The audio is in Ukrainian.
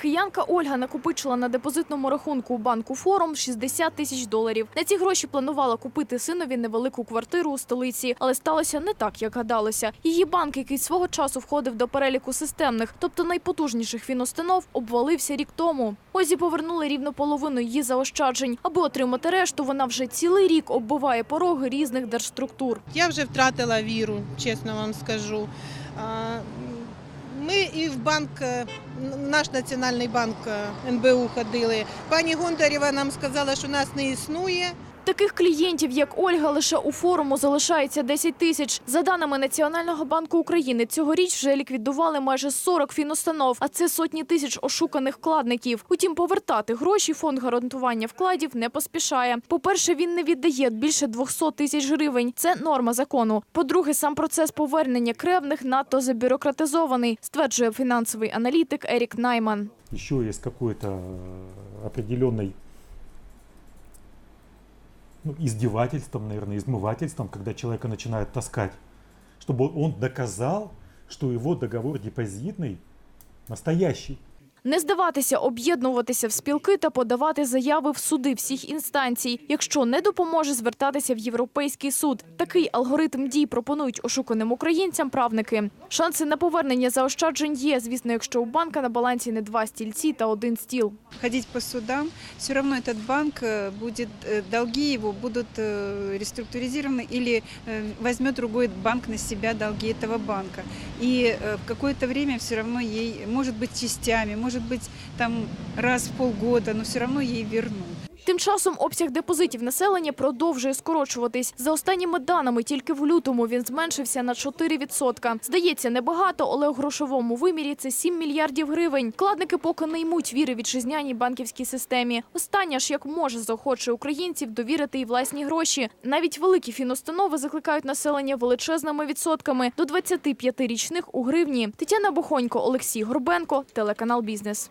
Киянка Ольга накопичила на депозитному рахунку у банку форум 60 тисяч доларів. На ці гроші планувала купити синові невелику квартиру у столиці, але сталося не так, як гадалося. Її банк, який свого часу входив до переліку системних, тобто найпотужніших фінустанов, обвалився рік тому. Озі повернули рівно половину її заощаджень. Аби отримати решту, вона вже цілий рік оббиває пороги різних держструктур. Я вже втратила віру, чесно вам скажу. Ми і в банк, е, наш національний банк е, НБУ ходили. Пані Гондарєва нам сказала, що нас не існує. Таких клієнтів, як Ольга, лише у форуму залишається 10 тисяч. За даними Національного банку України, цьогоріч вже ліквідували майже 40 фінустанов, а це сотні тисяч ошуканих вкладників. Утім, повертати гроші фонд гарантування вкладів не поспішає. По-перше, він не віддає більше 200 тисяч гривень. Це норма закону. По-друге, сам процес повернення кревних надто забюрократизований, стверджує фінансовий аналітик Ерік Найман. еще есть какой-то э, определенный ну, издевательством, наверное, измывательством, когда человека начинают таскать, чтобы он доказал, что его договор депозитный настоящий. Не здаватися, об'єднуватися в спілки та подавати заяви в суди всіх інстанцій. Якщо не допоможе, звертатися в Європейський суд. Такий алгоритм дій пропонують ошуканим українцям правники. Шанси на повернення заощаджень є, звісно, якщо у банка на балансі не два стільці та один стіл. ходить по судам, все равно этот банк э, будет, э, долги его будут э, реструктуризированы или э, возьмет другой банк на себя долги этого банка. И э, в какое-то время все равно ей, может быть, частями, может быть, там раз в полгода, но все равно ей вернут. Тим часом обсяг депозитів населення продовжує скорочуватись. За останніми даними, тільки в лютому він зменшився на 4%. Здається, небагато, але у грошовому вимірі це 7 мільярдів гривень. Вкладники поки не ймуть віри вітчизняній банківській системі. Остання ж як може заохочує українців довірити і власні гроші. Навіть великі фінустанови закликають населення величезними відсотками до 25 річних у гривні. Тетяна Бохонько, Олексій Горбенко, телеканал Бізнес.